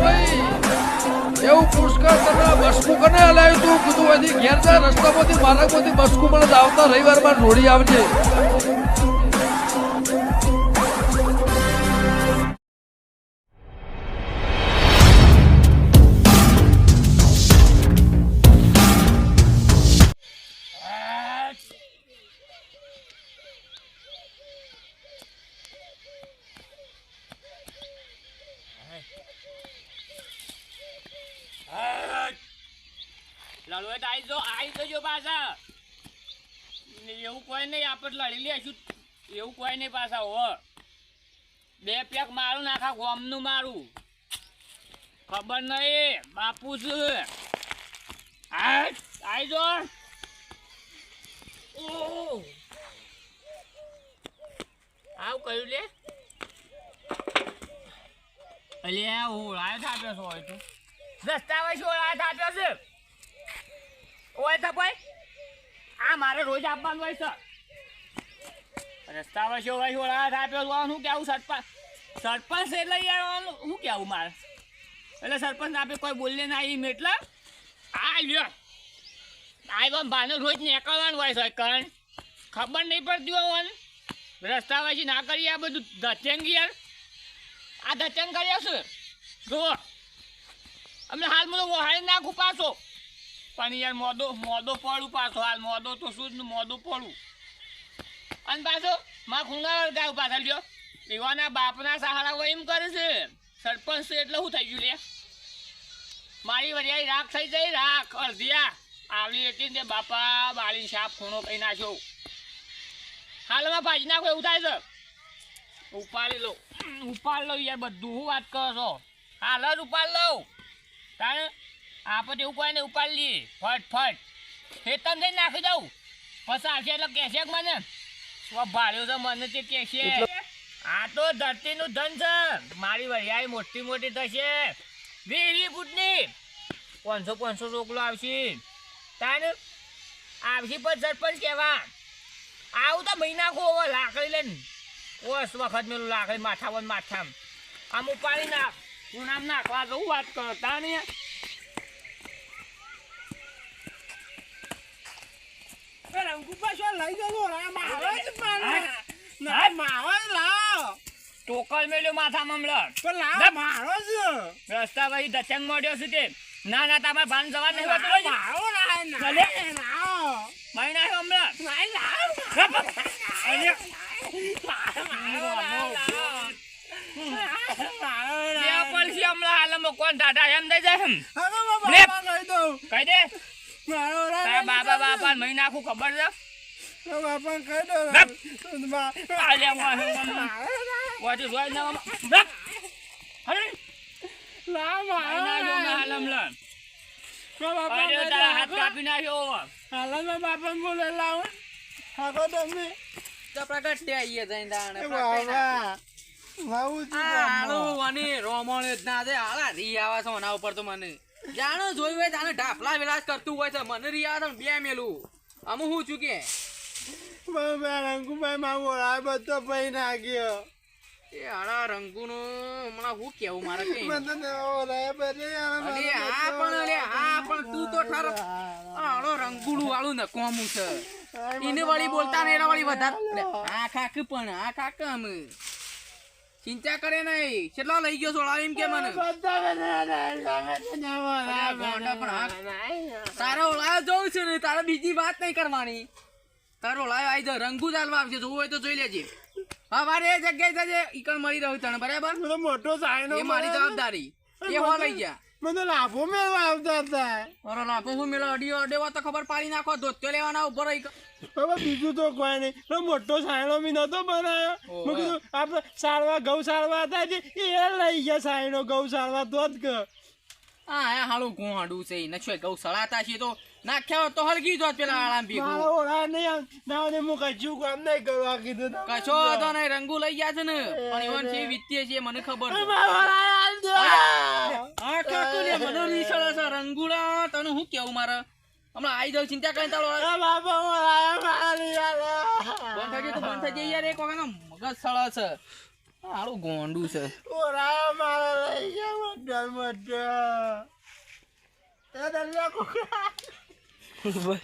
ભાઈ. એવું પુષ્કળ તને બસકું કને હલાવ્યું તું કીધું અહીંથી ઘેર જા, રસ્તામાંથી માર્ગમાંથી બસકું મને આવતા રવિવારમાં રોડી આવજે. લડવે આઈ જો જજો પાછા. એવું કોઈ નહીં, આપણે લડી લેશું એવું કોઈ નહીં પાછા, હો. બે પેક મારું નાખા ગોમનું મારું. ખબર નહીં, બાપુ છે. આઈ જો. આવું કર્યું લે? અલ્યા ઓળાય થાપ્યો છો હોય તો. રસ્તા વચ્ચે ઓળાય થાપ્યો છે? ઓય તો ભાઈ, આ મારે રોજ આપવાનું હોય છે. રસ્તા વચ્ચે હોય ઓળા થાપ્યો છો શું કેવું સરપંચ? સરપંચ એટલે યાર શું કેવું મારે? એટલે સરપંચ આપે કોઈ બોલે ના એમ એટલે આ લ્યો. આ તો ભાને રોજ નીકળવાનું હોય છે કારણ. ખબર નહીં પડતી હોય રસ્તા ના કરીએ આ બધું ધચેંગ યાર. આ ધચન કર્યો છે. જુઓ. અમને હાલ મને વહાડી નાખું પાછો પણ યાર મોદો મોદો પડું પાછો હાલ. મોદો તો શું જ મોદો પડું. અને પાછો માં ખૂંગા ગાવ પાછળ લ્યો. એવાના બાપના સહારા હોય એમ કરે છે. સરપંચ એટલે શું થઈ ગયું લે મારી વરિયાળી રાખ થઈ જાય રાખ. અડધિયા. આવલી હતી ને બાપા બાળી સાપ ખૂણો કહી નાખ્યો. હાલમાં ભાજી નાખો એવું થાય છે. ઉપાડી લઉં ઉપાડ લઉં યાર બધું હું વાત કરો છો? હાલ જ ઉપાડ લઉં તારે આપણે એવું કોઈ ને ઉપાડી લઈએ. ફટ ફટ. ખેતર જઈને નાખી દઉં. પછી આવશે એટલે કહેશે મને. ભાડ્યો છે મને તે કહેશે. આ તો ધરતીનું ધન છે. મારી વરિયાળી મોટી મોટી થશે. વીરી ફૂટની. પાંચસો પાંચસો રોકલો આવશે. તાને આવશે પણ સરપંચ કહેવા. આવું તો મહિના ખો લાકડી લઈને. ઓસ વખત મેલું લાકડી માથા વન માથામ. આમ ઉપાડી નાખ. હું નામ નાખવા જવું વાત કરો તાને ટોકલ મેલ્યો માથા મમલર રસ્તા ભાઈ દચંગ મોડ્યો છે તે. ના ના તમારે ભાન જવા નહીં હોતું હોય ને. ભલે. ભાઈ ના હમણાં બે પડશે હમણાં હાલમાં કોણ ટાટા એમ દઈ જાય હમ કહી દે. તારા બાબા બાપા મહી નાખું ખબર છે આલે વાહ, વાહ, જોઈ ના આમ. રપ. હરે. ભાઈ ના જો ના હાલમ લે. અરે તારા હાથ કાપી નાખ્યો હવે. જાણો જોયું હોય તાને ઢાફલા વિલાસ કરતું હોય છે મને બે મેલું અમુ હું છું કે એ આડા રંગુનું હમણાં હું કેવું મારે કઈ આ પણ અરે આ પણ તું તો ઠાર વાળું ને કોમું છે. એને વળી બોલતા ને એના વળી વધારે આ કાક પણ આ કાક અમે ચિંતા કરે નહીં. કેટલો લઈ ગયો સોળા એમ કે મને. તારો ઓળાયો જવું છે ને તારે બીજી વાત નહીં કરવાની. તારો ઓળાયો આવી જાવ રંગુ ચાલવા આવશે જોવું હોય તો જોઈ લેજે. હા મારે એ જગ્યાએ જજે ઈકણ મળી રહ્યું તને બરાબર? મોટો સાયનો એ મારી જવાબદારી. એ હો લઈ ગયા. મને લાભો મેળવા આવતા હતા. અરે લાભો હું મેલો અડીઓ અડેવા તો ખબર પાડી નાખો ધોત્યો લેવાના ઉપર રહી હવે બીજું તો કોઈ નહીં. મોટો સાયણો બી નતો બનાવ્યો. મેં કીધું આપણે સારવા ગૌ સારવા હતા જે એ લઈ ગયા સાયણો ગૌ સારવા તો જ કે હા હાલું ગોહાડું છે ને છે ગૌ સળાતા છે તો નાખ્યા તો હળગી જો પેલા આળામ મારા મારો ઓળા નહીં ના ને હું કશું કામ નહીં કરવા કીધું તમે. કશો તો નહીં રંગુ લઈ ગયા છે ને. પણ ઈવન છે વિત્તીય છે મને ખબર છે. મારા ઓળા આલ દો. આ કાકુ ને મને રીસળ છે રંગુડા તને હું કેવું મારે? હમણાં આઈ જાવ ચિંતા કરી તારો બાપા ઓળા મારી આલો. બંધ થઈ તો બંધ થઈ જાય યાર એક વખત મગજ સળે છે. આળું ગોંડું છે. ઓરા મારે લઈ ગયા મટર મટર એ દલ્લા કોકા Bye.